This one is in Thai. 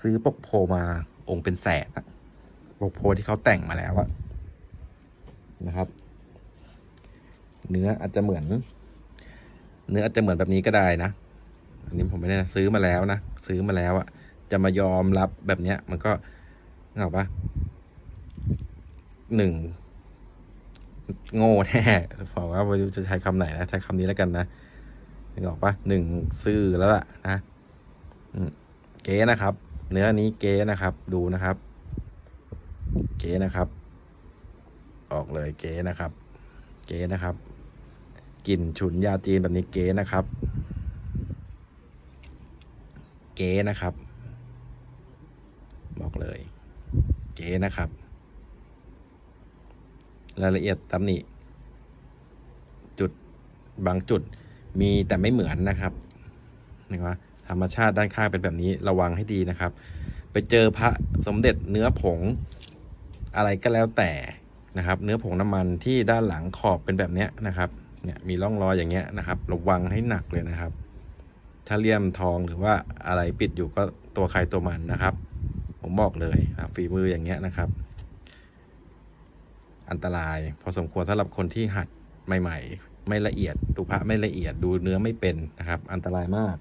ซื้อปกโพมาองค์เป็นแสนอะปกโพที่เขาแต่งมาแล้วอะนะครับ เนื้ออาจจะเหมือน เนื้ออาจจะเหมือนแบบนี้ก็ได้นะ อันนี้ผมไม่ได้ซื้อมาแล้วนะ ซื้อมาแล้วอะจะมายอมรับแบบเนี้ย มันก็นึกออกปะหนึ่งโง่แน่บอกว่าไม่รู้จะใช้คำไหนนะ ใช้คำนี้แล้วกันนะนึกออกปะหนึ่งซื่อแล้วล่ะนะเก๋นะครับ เนื้อนี้เก๋นะครับ ดูนะครับ เก๋นะครับ ออกเลยเก๋นะครับ เก๋นะครับกลิ่นฉุนยาจีนแบบนี้เก๋นะครับ เก๋นะครับ บอกเลย เก๋นะครับ รายละเอียดตำหนิจุดบางจุดมีแต่ไม่เหมือนนะครับ นะครับธรรมชาติด้านข้างเป็นแบบนี้ระวังให้ดีนะครับ ไปเจอพระสมเด็จเนื้อผงอะไรก็แล้วแต่นะครับ เนื้อผงน้ำมันที่ด้านหลังขอบเป็นแบบเนี้ยนะครับเนี่ยมีร่องรอยอย่างเงี้ยนะครับ ระวังให้หนักเลยนะครับ ถ้าเลี่ยมทองหรือว่าอะไรปิดอยู่ก็ตัวใครตัวมันนะครับ ผมบอกเลยฝีมืออย่างเงี้ยนะครับ อันตรายพอสมควรสำหรับคนที่หัดใหม่ ๆ ไม่ละเอียดดูพระไม่ละเอียดดูเนื้อไม่เป็นนะครับ อันตรายมาก